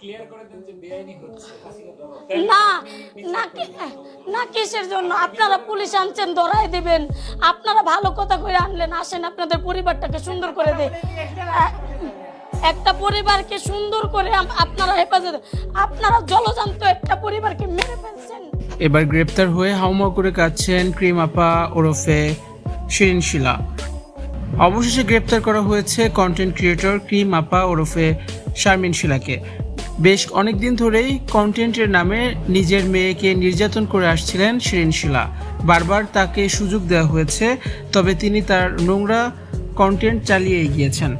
Clear করে দেন যে বেআইনি হচ্ছে। না না না কিসের জন্য? আপনারা পুলিশ আনছেন ধরাই দিবেন। আপনারা ভালো কথা করে আনলেন আসেন আপনাদের পরিবারটাকে সুন্দর করে দে একটা পরিবারকে সুন্দর করে আপনারা হেফাজত আপনারা জলজান্ত একটা পরিবারকে মেরে ফেলছেন। এবার গ্রেপ্তার হয়ে হাউমাউ করে কাঁদছেন ক্রিম আপা ওরফে শিরিন শিলা। অবশেষে গ্রেপ্তার করা হয়েছে কন্টেন্ট ক্রিয়েটর ক্রিম আপা ওরফে শারমিন শিলাকে। বেশ অনেকদিন ধরেই কন্টেন্টের নামে নিজের মেয়েকে নির্যাতন করে আসছিলেন শিরিন শিলা। বারবার তাকে সুযোগ দেওয়া হয়েছে, তবে তিনি তার নোংরা কন্টেন্ট চালিয়ে গিয়েছেন।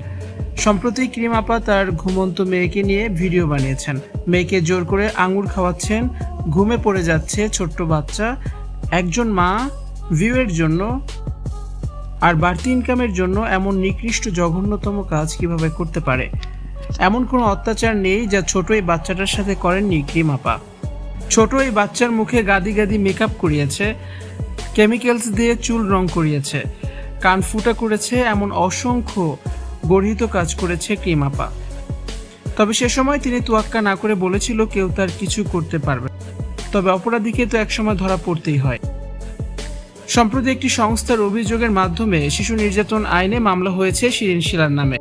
সম্প্রতি ক্রিম আপা তার ঘুমন্ত মেয়েকে নিয়ে ভিডিও বানিয়েছেন। মেয়েকে জোর করে আঙুর খাওয়াচ্ছেন, ঘুমে পড়ে যাচ্ছে ছোট্ট বাচ্চা। একজন মা ভিউয়ের জন্য আর বাড়তি ইনকামের জন্য এমন নিকৃষ্ট জঘন্যতম কাজ কীভাবে করতে পারে? এমন কোনো অত্যাচার নেই যা ছোট এই বাচ্চাটার সাথে করেননি ক্রিম আপা ছোট এই বাচ্চার মুখে গাদি গাদি মেকআপ করিয়েছে কেমিক্যালস দিয়ে চুল রং করিয়েছে, কান ফুটা করেছে এমন অসংখ্য গর্হিত কাজ করেছে ক্রিম আপা তবে সে সময় তিনি তোয়াক্কা না করে বলেছিল কেউ তার কিছু করতে পারবে তবে অপরাধীকে তো একসময় ধরা পড়তেই হয়। সম্প্রতি একটি সংস্থার অভিযোগের মাধ্যমে শিশু নির্যাতন আইনে মামলা হয়েছে শিরিন শিলার নামে।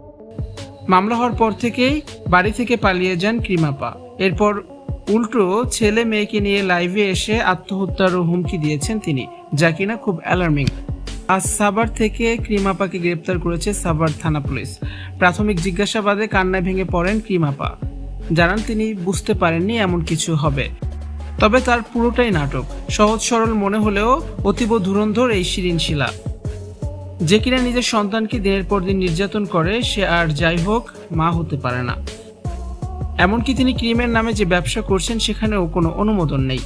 মামলা হওয়ার পর থেকেই বাড়ি থেকে পালিয়ে যান ক্রিমাপা। এরপর উল্টো ছেলে মেয়েকে নিয়ে লাইভে এসে আত্মহত্যারও হুমকি দিয়েছেন তিনি, যা কিনা খুব অ্যালার্মিং আজ সাভার থেকে ক্রিমাপাকে গ্রেপ্তার করেছে সাভার থানা পুলিশ। প্রাথমিক জিজ্ঞাসাবাদে কান্নায় ভেঙে পড়েন ক্রিমাপা। জানান তিনি, বুঝতে পারেননি এমন কিছু হবে। তবে তার পুরোটাই নাটক। সহজ সরল মনে হলেও অতীব ধুরন্ধর এই শিরিন শিলা যে কিনা নিজের সন্তানকে দিনের পর দিন নির্যাতন করে, সে আর যাই হোক, মা হতে পারে না। এমনকি তিনি ক্রিমের নামে যে ব্যবসা করছেন, সেখানেও কোনো অনুমোদন নেই।